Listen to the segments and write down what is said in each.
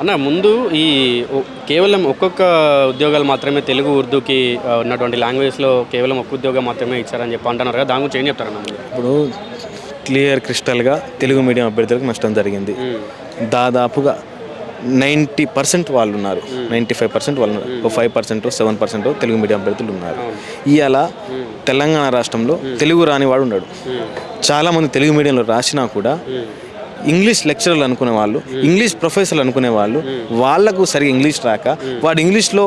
అన్న ముందు ఈ కేవలం ఒక్కొక్క ఉద్యోగాలు మాత్రమే తెలుగు ఉర్దూకి ఉన్నటువంటి లాంగ్వేజ్లో కేవలం ఒక్క ఉద్యోగం మాత్రమే ఇచ్చారని చెప్పి అంటున్నారు కదా దాని గురించి ఏం చెప్తారన్న ఇప్పుడు క్లియర్ క్రిస్టల్గా తెలుగు మీడియం అభ్యర్థులకు నష్టం జరిగింది. దాదాపుగా నైంటీ పర్సెంట్ వాళ్ళు ఉన్నారు నైంటీ ఫైవ్ పర్సెంట్ వాళ్ళు ఉన్నారు. ఒక five percent seven percent Telugu medium అభ్యర్థులు ఉన్నారు. ఇవాళ తెలంగాణ రాష్ట్రంలో తెలుగు రాని వాడు ఉన్నాడు. చాలామంది తెలుగు మీడియంలో రాసినా కూడా ఇంగ్లీష్ లెక్చరర్లు అనుకునే వాళ్ళు ఇంగ్లీష్ ప్రొఫెసర్లు అనుకునే వాళ్ళు వాళ్ళకు సరిగా ఇంగ్లీష్ రాక వాడు ఇంగ్లీష్లో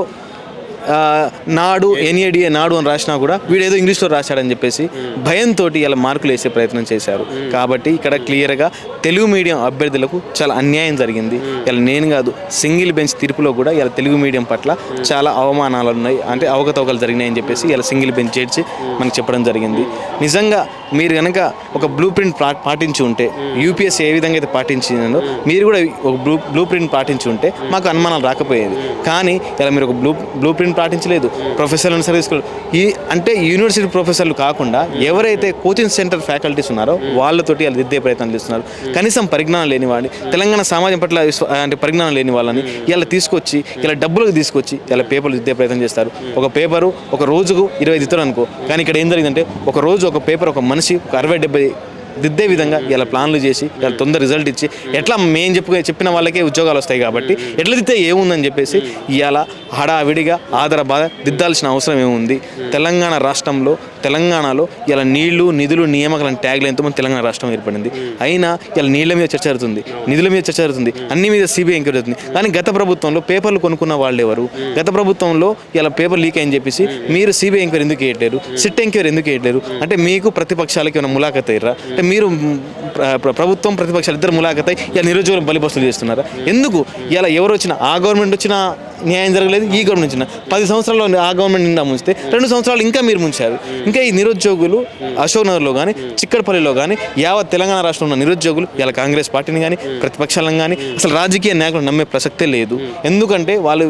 నాడు ఎన్ఏడిఏ నాడు అని రాసినా కూడా వీడు ఏదో ఇంగ్లీష్లో రాశాడని చెప్పేసి భయంతో ఇలా మార్కులు వేసే ప్రయత్నం చేశారు. కాబట్టి ఇక్కడ క్లియర్గా తెలుగు మీడియం అభ్యర్థులకు చాలా అన్యాయం జరిగింది. ఇలా నేను కాదు సింగిల్ బెంచ్ తీర్పులో కూడా ఇలా తెలుగు మీడియం పట్ల చాలా అవమానాలు ఉన్నాయి. అంటే అవకతవకలు జరిగినాయని చెప్పేసి ఇలా సింగిల్ బెంచ్ చేర్చి మనకు చెప్పడం జరిగింది. నిజంగా మీరు కనుక ఒక బ్లూ ప్రింట్ పాటించి ఉంటే యూపీఎస్సీ ఏ విధంగా అయితే పాటించిందో మీరు కూడా ఒక బ్లూ బ్లూ ప్రింట్ పాటించి ఉంటే మాకు అనుమానాలు రాకపోయేది కానీ ఇలా మీరు ఒక బ్లూ బ్లూ ప్రింట్ పాటించలేదు. ప్రొఫెసర్లను సర్వీస్ ఈ అంటే యూనివర్సిటీ ప్రొఫెసర్లు కాకుండా ఎవరైతే కోచింగ్ సెంటర్ ఫ్యాకల్టీస్ ఉన్నారో వాళ్ళతోటి వాళ్ళు దిద్దే ప్రయత్నం చేస్తున్నారు. కనీసం పరిజ్ఞానం లేని వాడిని తెలంగాణ సమాజం పట్ల అంటే పరిజ్ఞానం లేని వాళ్ళని ఇలా తీసుకొచ్చి ఇలా డబ్బులకు తీసుకొచ్చి ఇలా పేపర్లు దిద్దే ప్రయత్నం చేస్తారు. ఒక పేపరు ఒక రోజుకు ఇరవై దిద్దులు అనుకో. కానీ ఇక్కడ ఏం జరిగిందంటే ఒక రోజు ఒక పేపర్ ఒక మనిషి ఒక అరవై డెబ్బై దిద్దే విధంగా ఇలా ప్లాన్లు చేసి ఇలా తొందర రిజల్ట్ ఇచ్చి ఎట్లా మేము చెప్పు చెప్పిన వాళ్ళకే ఉద్యోగాలు వస్తాయి కాబట్టి ఎట్లా దిద్దే ఏముందని చెప్పేసి ఇలా హడావిడిగా ఆదర బాధ దిద్దాల్సిన అవసరం ఏముంది? తెలంగాణ రాష్ట్రంలో తెలంగాణలో ఇలా నీళ్ళు నిధులు నియామకాల ట్యాగ్ లైన్తో మన తెలంగాణ రాష్ట్రం ఏర్పడింది. అయినా ఇలా నీళ్ళ మీద చర్చ జరుగుతుంది నిధుల మీద చర్చ జరుగుతుంది అన్ని మీద సిబిఐ ఎంక్వైరీ అవుతుంది కానీ గత ప్రభుత్వంలో పేపర్లు కొనుక్కున్న వాళ్ళు ఎవరు? గత ప్రభుత్వంలో ఇలా పేపర్ లీక్ అని చెప్పేసి మీరు సిబిఐ ఎంక్వైరీ ఎందుకు వేయట్లేరు సిట్ ఎంక్వైరీ ఎందుకు వేయట్లేరు అంటే మీకు ప్రతిపక్షాలకి ఏమైనా ములాఖత్ అయ్యారా అంటే మీరు ప్రభుత్వం ప్రతిపక్షాలు ఇద్దరు ములాఖత్ ఇలా నిరుద్యోగులు బలిపస్తులు చేస్తున్నారా? ఎందుకు? ఇలా ఎవరు వచ్చినా ఆ గవర్నమెంట్ వచ్చినా న్యాయం జరగలేదు ఈ గవర్నమెంట్ వచ్చిన. పది సంవత్సరాల్లో ఆ గవర్నమెంట్ నిండా ముంచితే రెండు సంవత్సరాలు ఇంకా మీరు ముంచారు. ఇంకా ఈ నిరుద్యోగులు అశోక్ నగర్లో కానీ చిక్కడపల్లిలో కానీ యావత్ తెలంగాణ రాష్ట్రంలో ఉన్న నిరుద్యోగులు ఇలా కాంగ్రెస్ పార్టీని కానీ ప్రతిపక్షాలను కానీ అసలు రాజకీయ నాయకులు నమ్మే ప్రసక్తే లేదు. ఎందుకంటే వాళ్ళు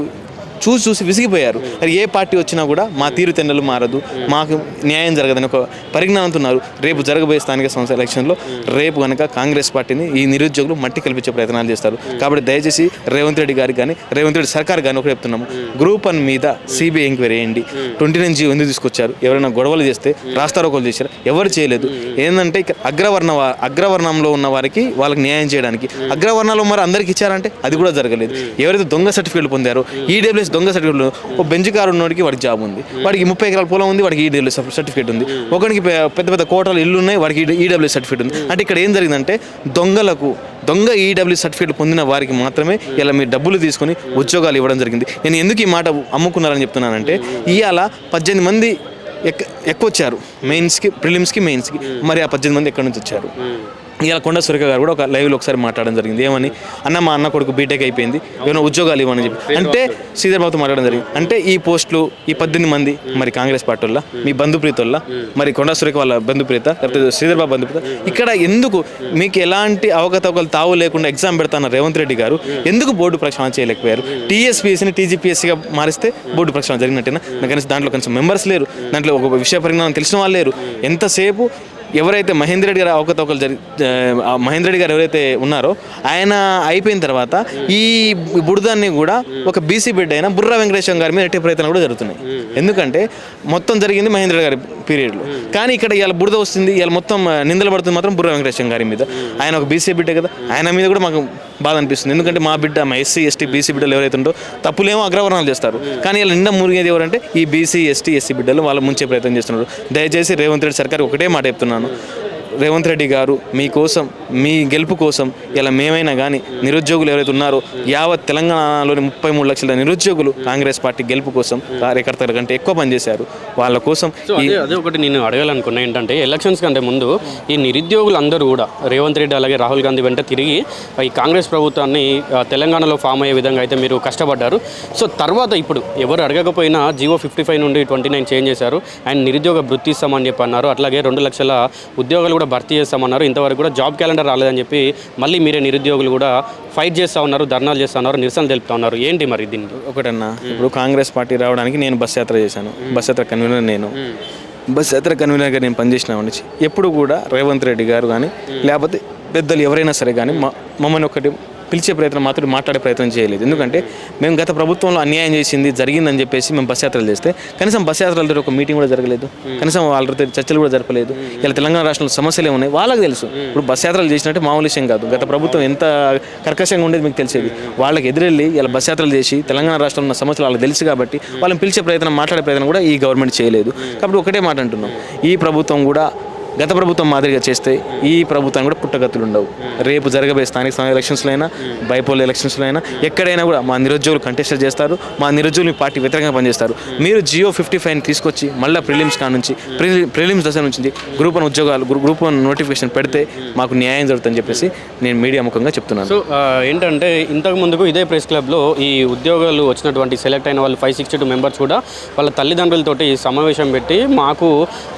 చూసి చూసి విసిగిపోయారు. మరి ఏ పార్టీ వచ్చినా కూడా మా తీరు తెన్నలు మారదు. మాకు న్యాయం జరగదని ఒక పరిజ్ఞానంతో ఉన్నారు. రేపు జరగబోయే స్థానిక సంస్థ ఎలక్షన్లో రేపు కనుక కాంగ్రెస్ పార్టీని ఈ నిరుద్యోగులు మట్టి కల్పించే ప్రయత్నాలు చేస్తారు. కాబట్టి దయచేసి రేవంత్ రెడ్డి గారికి కానీ రేవంత్ రెడ్డి సర్కార్ కానీ ఒకటి చెప్తున్నాము. గ్రూప్ వన్ మీద సిబిఐ ఎంక్వైరీ వేయండి ట్వంటీ నైన్ జీ ఎందుకు తీసుకొచ్చారు? ఎవరైనా గొడవలు చేస్తే రాస్తారోకోలు చేశారు? ఎవరు చేయలేదు. ఏంటంటే అగ్రవర్ణ అగ్రవర్ణంలో ఉన్న వారికి వాళ్ళకి న్యాయం చేయడానికి. అగ్రవర్ణంలో మరి అందరికి ఇచ్చారంటే అది కూడా జరగలేదు. ఎవరైతే దొంగ సర్టిఫికేట్ పొందారో ఈడబ్ల్యూఎస్ దొంగ సర్టిఫికేట్ ఓ బెంచ్ కారు ఉన్నవాడికి వాడికి జాబ్ ఉంది. వాడికి ముప్పై ఎకరాల పొలం ఉంది వాడికి ఈడబ్ల్యూఎస్ సర్టిఫికేట్ ఉంది. ఒకరికి పెద్ద పెద్ద కోటలు ఇల్లు ఉన్నాయి వాడికి ఈడబ్ల్యూఎస్ సర్టిఫికేట్ ఉంది. అంటే ఇక్కడ ఏం జరిగిందంటే దొంగలకు దొంగ ఈడబ్ల్యూ సర్టిఫికేట్ పొందిన వారికి మాత్రమే ఇలా మీరు డబ్బులు తీసుకొని ఉద్యోగాలు ఇవ్వడం జరిగింది. నేను ఎందుకు ఈ మాట అమ్ముకున్నారని చెప్తున్నానంటే ఇవాళ పద్దెనిమిది మంది ఎక్ ఎక్కువ వచ్చారు మెయిన్స్కి ప్రిలిమ్స్కి మెయిన్స్కి మరి ఆ పద్దెనిమిది మంది ఎక్కడి నుంచి వచ్చారు? ఇలా కొండ సురేఖ గారు కూడా ఒక లైవ్లో ఒకసారి మాట్లాడడం జరిగింది. ఏమని? అన్న మా అన్న కొడుకు బీటెక్ అయిపోయింది. ఏమైనా ఉద్యోగాలు ఇవ్వని చెప్పి. అంటే శ్రీధర్ బాబుతో మాట్లాడడం జరిగింది. అంటే ఈ పోస్టులు ఈ పద్దెనిమిది మంది మరి కాంగ్రెస్ పార్టీ వల్ల మీ బంధుప్రీత వల్ల మరి కొండ సురేఖ వాళ్ళ బంధుప్రీత లేకపోతే శ్రీధర్ బాబు బంధుప్రీత ఇక్కడ ఎందుకు మీకు ఎలాంటి అవకతవకలు తావు లేకుండా ఎగ్జామ్ పెడతాన్న రేవంత్ రెడ్డి గారు? ఎందుకు బోర్డు ప్రక్షాళన చేయలేకపోయారు? టీఎస్పీఎస్సీని టీజీపీఎస్సీగా మారిస్తే బోర్డు ప్రక్షాళన జరిగినట్టేనా? నాకు కనీసం దాంట్లో కొంచెం మెంబర్స్ లేరు. దాంట్లో ఒక విషయ పరిజ్ఞానం తెలిసిన వాళ్ళు లేరు. ఎంతసేపు ఎవరైతే మహేందర్ రెడ్డి గారు అవకతవకలు జరి ఆ రెడ్డి గారు ఎవరైతే ఉన్నారో ఆయన అయిపోయిన తర్వాత ఈ బుడదాన్ని కూడా ఒక బీసీ బిడ్డ అయిన బుర్రా వెంకటేశ్వర గారి మీద ఎట్టి ప్రయత్నాలు కూడా జరుగుతున్నాయి. ఎందుకంటే మొత్తం జరిగింది మహేంద్ర గారి పీరియడ్లో. కానీ ఇక్కడ ఇవాళ బురద వస్తుంది ఇవాళ మొత్తం నిందలు పడుతుంది మాత్రం బుర్రా వెంకటేశ్వర గారి మీద. ఆయన ఒక బీసీ బిడ్డే కదా ఆయన మీద కూడా మాకు బాధ అనిపిస్తుంది. ఎందుకంటే మా బిడ్డ మా ఎస్సీ ఎస్టీ బీసీ బిడ్డలు ఎవరైతే ఉంటో తప్పులేమో అగ్రవర్ణాలు చేస్తారు. కానీ ఇలా నిండా మురిగేది ఎవరంటే ఈ బీసీ ఎస్టీ ఎస్సీ బిడ్డలు వాళ్ళు ముంచే ప్రయత్నం చేస్తున్నారు. దయచేసి రేవంత్ రెడ్డి సర్కార్ ఒకటే మాట చెప్తున్నాను. రేవంత్ రెడ్డి గారు మీకోసం మీ గెలుపు కోసం ఇలా మేమైనా కానీ నిరుద్యోగులు ఎవరైతే ఉన్నారో యావత్ తెలంగాణలోని ముప్పై మూడు లక్షల నిరుద్యోగులు కాంగ్రెస్ పార్టీ గెలుపు కోసం కార్యకర్తల కంటే ఎక్కువ పనిచేశారు. వాళ్ళ కోసం సో అదే ఒకటి నేను అడగాలనుకున్నా ఏంటంటే ఎలక్షన్స్ కంటే ముందు ఈ నిరుద్యోగులు అందరూ కూడా రేవంత్ రెడ్డి అలాగే రాహుల్ గాంధీ వెంట తిరిగి ఈ కాంగ్రెస్ ప్రభుత్వాన్ని తెలంగాణలో ఫామ్ అయ్యే విధంగా అయితే మీరు కష్టపడ్డారు. సో తర్వాత ఇప్పుడు ఎవరు అడగకపోయినా జియో ఫిఫ్టీ ఫైవ్ నుండి ట్వంటీ నైన్ చేంజ్ చేశారు. అండ్ నిరుద్యోగ వృత్తి ఇస్తామని చెప్పి అన్నారు అట్లాగే రెండు లక్షల ఉద్యోగాలు కూడా భర్తీ చేస్తామన్నారు. ఇంతవరకు కూడా జాబ్ క్యాలెండర్ రాలేదని చెప్పి మళ్ళీ మీరే నిరుద్యోగులు కూడా ఫైట్ చేస్తూ ఉన్నారు ధర్నాలు చేస్తూ ఉన్నారు నిరసనలు తెలుపుతా ఉన్నారు. ఏంటి మరి దీనికి ఒకటన్నా ఇప్పుడు కాంగ్రెస్ పార్టీ రావడానికి నేను బస్ యాత్ర చేశాను. బస్ యాత్ర కన్వీనర్ నేను. బస్ యాత్ర కన్వీనర్గా నేను పనిచేసిన నుంచి ఎప్పుడు కూడా రేవంత్ రెడ్డి గారు కానీ లేకపోతే పెద్దలు ఎవరైనా సరే కానీ మా మమ్మల్ని ఒకటి పిలిచే ప్రయత్నం మాత్రం మాట్లాడే ప్రయత్నం చేయలేదు. ఎందుకంటే మేము గత ప్రభుత్వంలో అన్యాయం చేసింది జరిగిందని చెప్పేసి మేము బస్ యాత్రలు చేస్తే కనీసం బస్ యాత్రలతో ఒక మీటింగ్ కూడా జరగలేదు. కనీసం వాళ్ళతో చర్చలు కూడా జరపలేదు. ఇలా తెలంగాణ రాష్ట్రంలో సమస్యలు ఏమున్నాయి వాళ్ళకి తెలుసు. ఇప్పుడు బస్ యాత్రలు చేసినట్టే మామూలు విషయం కాదు. గత ప్రభుత్వం ఎంత కర్కశంగా ఉండేది మీకు తెలిసేది. వాళ్ళకి ఎదురెళ్ళి ఇలా బస్ యాత్రలు చేసి తెలంగాణ రాష్ట్రంలో ఉన్న సమస్యలు వాళ్ళకి తెలుసు కాబట్టి వాళ్ళని పిలిచే ప్రయత్నం మాట్లాడే ప్రయత్నం కూడా ఈ గవర్నమెంట్ చేయలేదు. కాబట్టి ఒకటే మాట అంటున్నాం. ఈ ప్రభుత్వం కూడా గత ప్రభుత్వం మాదిరిగా చేస్తే ఈ ప్రభుత్వం కూడా పుట్టగతులు ఉండవు. రేపు జరగబోయే స్థానిక స్థానిక ఎలక్షన్స్లో అయినా బైపోల్ ఎలక్షన్స్లో అయినా ఎక్కడైనా కూడా మా నిరుద్యోగులు కంటెస్ట్ చేస్తారు మా నిరుద్యోగులు పార్టీ వ్యతిరేకంగా పనిచేస్తారు. మీరు జియో ఫిఫ్టీ ఫైవ్ తీసుకొచ్చి మళ్ళీ ప్రిలిమ్స్ కా నుంచి ప్రిలిమ్స్ దశ నుంచి గ్రూప్ వన్ ఉద్యోగాలు గ్రూప్ వన్ నోటిఫికేషన్ పెడితే మాకు న్యాయం జరుగుతుందని చెప్పేసి నేను మీడియా ముఖంగా చెప్తున్నాను. సో ఏంటంటే ఇంతకు ముందుకు ఇదే ప్రెస్ క్లబ్లో ఈ ఉద్యోగాలు వచ్చినటువంటి సెలెక్ట్ అయిన వాళ్ళు ఫైవ్ సిక్స్టీ టూ మెంబర్స్ కూడా వాళ్ళ తల్లిదండ్రులతోటి సమావేశం పెట్టి మాకు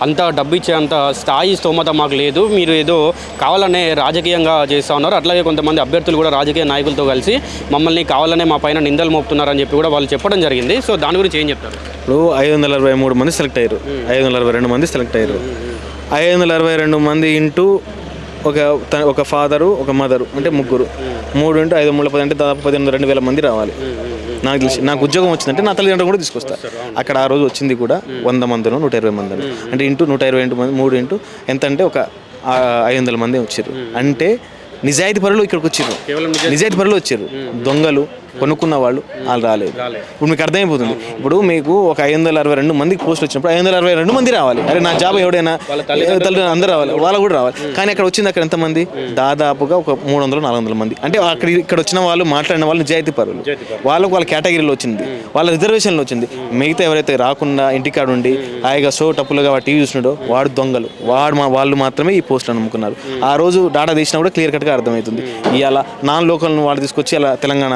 అంత డబ్బు ఇచ్చేంత స్థాయి స్తోమత మాకు లేదు. మీరు ఏదో కావాలనే రాజకీయంగా చేస్తూ ఉన్నారు. అట్లాగే కొంతమంది అభ్యర్థులు కూడా రాజకీయ నాయకులతో కలిసి మమ్మల్ని కావాలనే మా పైన నిందలు మోపుతున్నారని చెప్పి కూడా వాళ్ళు చెప్పడం జరిగింది. సో దాని గురించి ఏం చెప్తారు? ఇప్పుడు ఐదు వందల అరవై మూడు మంది సెలెక్ట్ అయ్యారు. ఐదు వందల అరవై రెండు మంది సెలెక్ట్ అయ్యారు. ఐదు వందల అరవై రెండు మంది ఇంటూ ఒక ఒక ఫాదరు ఒక మదరు అంటే ముగ్గురు. మూడు ఇంటూ ఐదు మూడు పది అంటే దాదాపు పదిహేను రెండు వేల మంది రావాలి. నాకు తెలిసి నాకు ఉద్యోగం వచ్చిందంటే నా తల్లిదండ్రులు కూడా తీసుకొస్తా. అక్కడ ఆ రోజు వచ్చింది కూడా వంద మందిను నూట ఇరవై మందిను. అంటే ఇంటూ నూట ఇరవై ఇంటూ మంది మూడు ఇంటూ ఎంత అంటే ఒక ఐదు వందల మంది వచ్చారు. అంటే నిజాయితీ పరులు ఇక్కడికి వచ్చారు. నిజాయితీ పరులు వచ్చారు. దొంగలు కొనుక్కున్న వాళ్ళు వాళ్ళు రాలేదు. ఇప్పుడు మీకు అర్థమైపోతుంది. ఇప్పుడు మీకు ఒక ఐదు వందల అరవై రెండు మందికి పోస్ట్ వచ్చినప్పుడు ఐదు వందల అరవై రెండు మంది రావాలి. అరే నా జాబ్ ఎవడైనా తల్లిదండ్రులు అందరూ రావాలి. వాళ్ళు కూడా రావాలి. కానీ అక్కడ వచ్చింది అక్కడ ఎంతమంది? దాదాపుగా ఒక మూడు వందలు నాలుగు వందల మంది. అంటే అక్కడ ఇక్కడ వచ్చిన వాళ్ళు మాట్లాడిన వాళ్ళు నిజాయితీ పరులు. వాళ్ళకు వాళ్ళ కేటగిరీలో వచ్చింది. వాళ్ళ రిజర్వేషన్లో వచ్చింది. మిగతా ఎవరైతే రాకుండా ఇంటికాడ ఉండి హాయిగా షో టప్పులుగా వాడు టీవీ చూసినాడో వాడు దొంగలు. వాడు మా వాళ్ళు మాత్రమే ఈ పోస్టులను నమ్ముకున్నారు. ఆ రోజు డాటా తీసినా కూడా క్లియర్ కట్గా అర్థమవుతుంది. ఇవాళ నాన్ లోకల్ వాళ్ళు తీసుకొచ్చి అలా తెలంగాణ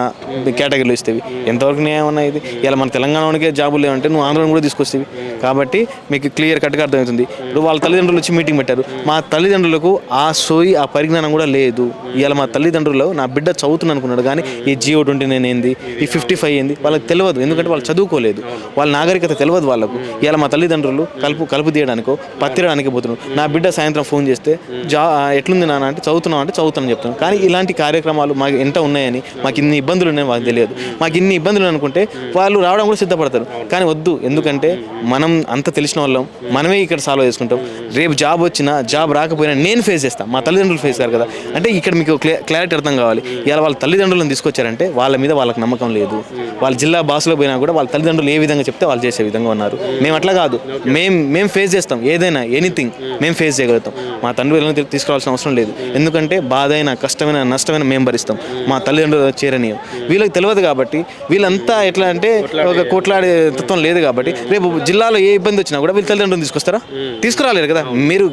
కేటగిరీలో ఇస్తేవి. ఎంతవరకు న్యాయం అన్నా ఇది. ఇలా మన తెలంగాణకే జాబులు లేవంటే నువ్వు ఆంధ్రను కూడా తీసుకొస్తేవి. కాబట్టి మీకు క్లియర్ కట్గా అర్థమవుతుంది. ఇప్పుడు వాళ్ళ తల్లిదండ్రులు వచ్చి మీటింగ్ పెట్టారు. మా తల్లిదండ్రులకు ఆ సోయి ఆ పరిజ్ఞానం కూడా లేదు. ఇవాళ మా తల్లిదండ్రులు నా బిడ్డ చదువుతుంది అనుకున్నాడు కానీ ఈ జియో ట్వంటీ నైన్ ఏంది? ఈ ఫిఫ్టీ ఫైవ్ ఏంది? వాళ్ళకి తెలియదు. ఎందుకంటే వాళ్ళు చదువుకోలేదు. వాళ్ళ నాగరికత తెలియదు వాళ్ళకు. ఇవాళ మా తల్లిదండ్రులు కలుపు కలుపు తీయడానికో పత్తిరడానికి పోతున్నాడు నా బిడ్డ సాయంత్రం ఫోన్ చేస్తే జా ఎట్లుంది నాన్న? అంటే చదువుతున్నావు? అంటే చదువుతాను చెప్తాను కానీ ఇలాంటి కార్యక్రమాలు మాకు ఎంత ఉన్నాయని మాకు ఇన్ని ఇబ్బందులు ఉన్నాయి మాకు తెలియదు. మాకు ఇన్ని ఇబ్బందులు అనుకుంటే వాళ్ళు రావడం కూడా సిద్ధపడతారు. కానీ వద్దు. ఎందుకంటే మనం అంత తెలిసిన వాళ్ళం. మనమే ఇక్కడ సాల్వ్ చేసుకుంటాం. రేపు జాబ్ వచ్చినా జాబ్ రాకపోయినా నేను ఫేస్ చేస్తాను మా తల్లిదండ్రులు ఫేస్ కాదు కదా. అంటే ఇక్కడ మీకు క్లారిటీ అర్థం కావాలి. ఇలా వాళ్ళ తల్లిదండ్రులను తీసుకొచ్చారంటే వాళ్ళ మీద వాళ్ళకి నమ్మకం లేదు. వాళ్ళ జిల్లా భాషలో పోయినా కూడా వాళ్ళ తల్లిదండ్రులు ఏ విధంగా చెప్తే వాళ్ళు చేసే విధంగా ఉన్నారు. మేము అట్లా కాదు. మేము మేము ఫేస్ చేస్తాం. ఏదైనా ఎనీథింగ్ మేము ఫేస్ చేయగలుగుతాం. మా తండ్రి తీ- తీసుకురావాల్సిన అవసరం లేదు. ఎందుకంటే బాధ అయినా కష్టమైన నష్టమైన మేము భరిస్తాం. మా తల్లిదండ్రులు చేరనీయం. వీళ్ళకి తెలియదు కాబట్టి వీళ్ళంతా ఎట్లా అంటే ఒక కొట్లాడే తత్వం లేదు కాబట్టి రేపు జిల్లాలో ఏ ఇబ్బంది వచ్చినా కూడా వీళ్ళ తల్లిదండ్రులు తీసుకొస్తారా? తీసుకురాలేరు కదా. మీరు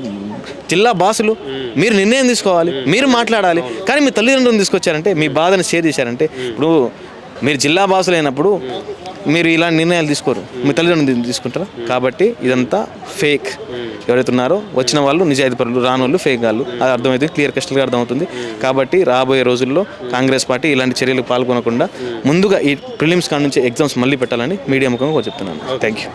జిల్లా బాసులు మీరు నిర్ణయం తీసుకోవాలి మీరు మాట్లాడాలి కానీ మీ తల్లిదండ్రులను తీసుకొచ్చారంటే మీ బాధను షేర్ చేశారంటే ఇప్పుడు మీరు జిల్లా బాసులు అయినప్పుడు మీరు ఇలాంటి నిర్ణయాలు తీసుకోరు. మీ తల్లిదండ్రులు తీసుకుంటారు? కాబట్టి ఇదంతా ఫేక్ ఎవరైతే ఉన్నారో వచ్చిన వాళ్ళు నిజాయితీ పరులు రాని వాళ్ళు ఫేక్ వాళ్ళు అది అర్థమైతే క్లియర్ కస్టల్గా అర్థమవుతుంది. కాబట్టి రాబోయే రోజుల్లో కాంగ్రెస్ పార్టీ ఇలాంటి చర్యలు పాల్గొనకుండా ముందుగా ఈ ప్రిలిమ్స్ కాడ నుంచి ఎగ్జామ్స్ మళ్ళీ పెట్టాలని మీడియా ముఖంగా చెప్తున్నాను. Thank you